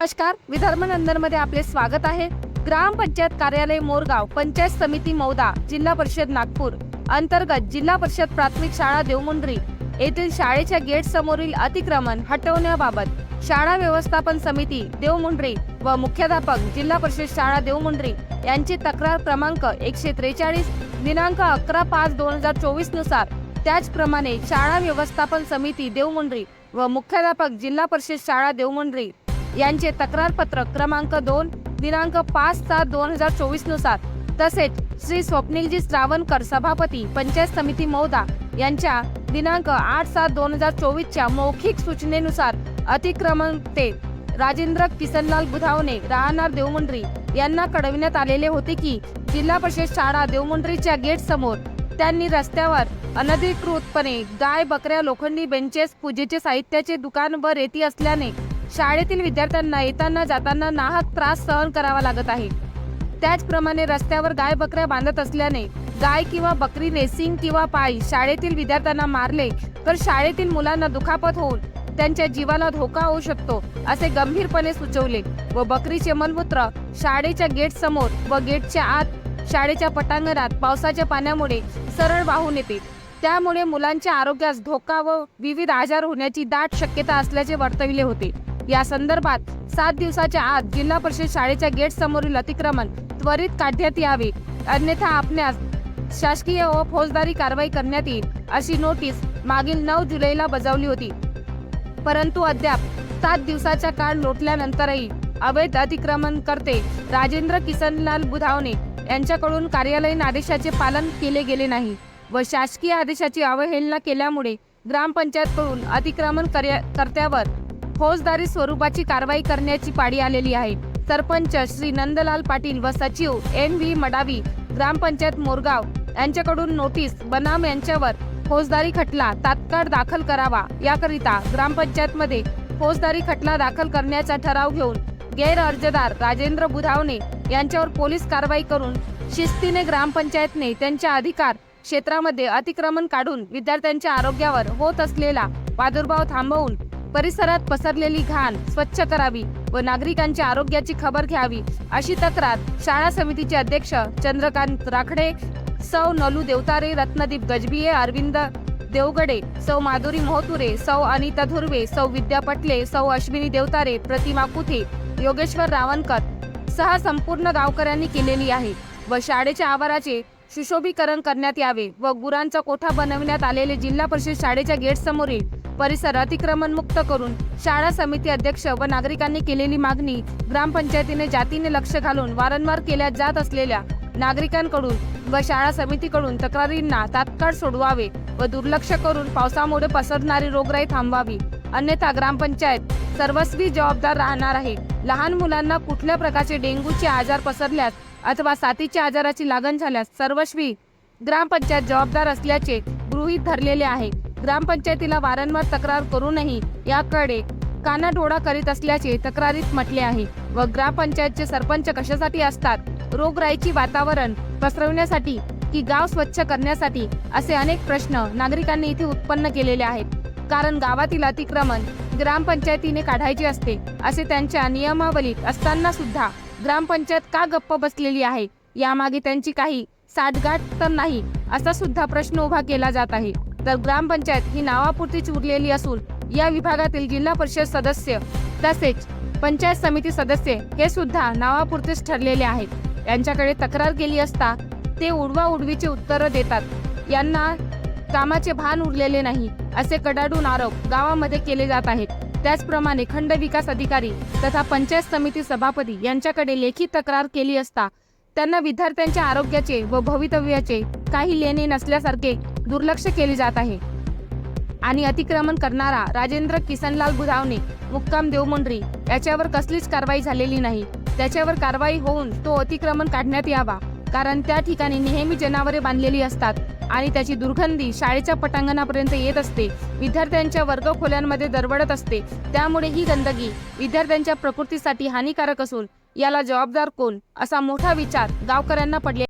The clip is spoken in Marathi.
नमस्कार विधर्मनंदनमध्ये आपले स्वागत आहे. ग्रामपंचायत कार्यालय मोरगाव पंचायत समिती मौदा जिल्हा परिषद नागपूर. अंतर्गत जिल्हा परिषद प्राथमिक शाळा देवमुंद्री. येथील शाळेच्या गेट समोरील अतिक्रमण हटवण्याबाबत शाळा व्यवस्थापन समिती देवमुंड्री व मुख्याध्यापक जिल्हा परिषद शाळा देवमुंड्री यांची तक्रार क्रमांक एकशे त्रेचाळीस दिनांक अकरा पाच दोन हजार चोवीसनुसार. त्याचप्रमाणे शाळा व्यवस्थापन समिती देवमुंड्री व मुख्याध्यापक जिल्हा परिषद शाळा देवमुंड्री यांचे तक्रारपत्र क्रमांक दोन दिनांक पाच सात दोन हजार चोवीसनुसार. तसेच श्री स्वप्नीलजी श्रावणकर सभापती पंचायत समिती मौदा यांच्या दिनांक आठ सात दोन हजार चोवीसच्या मौखिक सूचनेनुसार अतिक्रमण ते राजेंद्र किसनलाल बुधावणे राहणार देवमुंड्री यांना कळविण्यात आलेले होते की जिल्हा परिषद शाळा देवमुंड्रीच्या गेट समोर त्यांनी रस्त्यावर अनधिकृतपणे गाय बकऱ्या लोखंडी बेंचेस पूजेचे साहित्याचे दुकान व रेती असल्याने शाळेतील विद्यार्थ्यांना येताना जाताना नाहक त्रास सहन करावा लागत आहे. त्याचप्रमाणे रस्त्यावर गाय बकऱ्या बांधत असल्याने गाय किंवा बकरी रेसिंग किंवा पायी शाळेतील विद्यार्थ्यांना मारले तर शाळेतील मुलांना दुखापत होऊन त्यांच्या जीवाला धोका होऊ शकतो असे गंभीरपणे सुचवले व बकरीचे मलमूत्र शाळेच्या गेट समोर व गेटच्या आत शाळेच्या पटांगणात पावसाच्या पाण्यामुळे सरळ वाहून येते. त्यामुळे मुलांच्या आरोग्यास धोका व विविध आजार होण्याची दाट शक्यता असल्याचे वर्तविले होते. या संदर्भात सात दिवसाच्या आत जिल्हा परिषद शाळेच्या गेट समोरील अतिक्रमण त्वरित काढण्यात यावे. अन्यथा आपल्यास शासकीय व फौजदारी कारवाई करण्यात येईल अशी नोटीस मागील नऊ जुलैला बजावली होती. परंतु अद्याप सात दिवसाचा काळ लोटल्यानंतरही अवैध अतिक्रमण करते राजेंद्र किसनलाल बुधावणे यांच्याकडून कार्यालयीन आदेशाचे पालन केले गेले नाही व शासकीय आदेशाची अवहेलना केल्यामुळे ग्रामपंचायतकडून अतिक्रमण कर्या- कर्त्यावर फौजदारी स्वरूपाची कारवाई करण्याची पाळी आलेली आहे. सरपंच श्री नंदलाल पाटील व सचिव एन व्ही मडावी ग्रामपंचायत मोरगाव यांच्याकडून नोटीस बनाम यांच्यावर फौजदारी खटला तात्काळ दाखल करावा याकरिता ग्रामपंचायतमध्ये फौजदारी खटला दाखल करण्याचा ठराव घेऊन गैर अर्जदार राजेंद्र बुधावणे यांच्यावर पोलीस कारवाई करून शिस्तीने ग्रामपंचायतने त्यांच्या अधिकार क्षेत्रामध्ये अतिक्रमण काढून विद्यार्थ्यांच्या आरोग्यावर होत असलेला प्रादुर्भाव थांबवून परिसरात पसरलेली घाण स्वच्छ करावी व नागरिकांच्या आरोग्याची खबर घ्यावी अशी तक्रार शाळा समितीचे अध्यक्ष चंद्रकांत राखडे सौ नलू देवतारे रत्नदीप गजबिये अरविंद देवगडे सौ माधुरी मोहतुरे सौ अनिता धुर्वे सौ विद्या पटले सौ अश्विनी देवतारे प्रतिमा कुथे योगेश्वर रावणकर सहा संपूर्ण गावकऱ्यांनी केलेली आहे व शाळेच्या आवाराचे सुशोभीकरण करण्यात यावे व गुरांचा कोठा बनविण्यात आलेले जिल्हा परिषद शाळेच्या गेट समोरील परिसर अतिक्रमण मुक्त करून शाळा समिती अध्यक्ष व नागरिकांनी केलेली मागणी ग्रामपंचायतीने जातीने लक्ष घालून वारंवार केल्या जात असलेल्या नागरिकांकडून व शाळा समितीकडून तक्रारींना तात्काळ सोडवावे व दुर्लक्ष करून पावसामुळे पसरणारी रोगराई थांबवावी. अन्यथा ग्रामपंचायत सर्वस्वी जबाबदार राहणार आहे. लहान मुलांना कुठल्या प्रकारचे डेंग्यूचे आजार पसरल्यास अथवा साथीच्या आजाराची लागण झाल्यास सर्वस्वी ग्रामपंचायत जबाबदार असल्याचे गृहीत धरलेले आहे. ग्रामपंचायतीला वारंवार तक्रार करूनही याकडे कानाडोळा करीत असल्याचे तक्रारीत म्हटले आहे व ग्रामपंचायतचे सरपंच कशासाठी असतात? रोगराईची वातावरण पसरवण्यासाठी की गाव स्वच्छ करण्यासाठी? असे अनेक प्रश्न नागरिकांनी इथे उत्पन्न केलेले आहेत. कारण गावातील अतिक्रमण ग्रामपंचायतीने काढायचे असते असे त्यांच्या नियमावलीत असताना सुद्धा ग्रामपंचायत का गप्प बसलेली आहे? यामागे त्यांची काही साठगाठ तर नाही असा सुद्धा प्रश्न उभा केला जात आहे. तर ग्रामपंचायत ही नावापुरतीच उरलेली असून या विभागातील जिल्हा परिषद सदस्य तसेच पंचायत समिती सदस्य हे सुद्धा नावापुरतेच ठरलेले आहेत. यांच्याकडे तक्रार केली असता ते उडवा उडवीचे उत्तरं देतात. यांना कामाचे भान उरलेले नाही असे कडाडून आरोप गावामध्ये केले जात आहेत. त्याचप्रमाणे खंड विकास अधिकारी तथा पंचायत समिती सभापती यांच्याकडे लेखी तक्रार केली असता त्यांना विद्यार्थ्यांच्या आरोग्याचे व भवितव्याचे काही लेणे नसल्यासारखे दुर्लक्ष केले जात आहे. आणि अतिक्रमण करणारा राजेंद्र किसनलाल बुधावणे मुक्काम देवमुंड्री याच्यावर कसलीच कारवाई झालेली नाही. त्याच्यावर कारवाई होऊन तो अतिक्रमण काढण्यात यावा कारण त्या ठिकाणी नेहमी जनावरे बांधलेली असतात. आणि त्याची दुर्गंधी शाळेच्या पटांगणापर्यंत येत असते. विद्यार्थ्यांच्या वर्गखोल्यांमध्ये दरवडत असते. त्यामुळे ही गंदगी विद्यार्थ्यांच्या प्रकृतीसाठी हानिकारक असून याला जबाबदार कोण? असा मोठा विचार गावकऱ्यांना पडले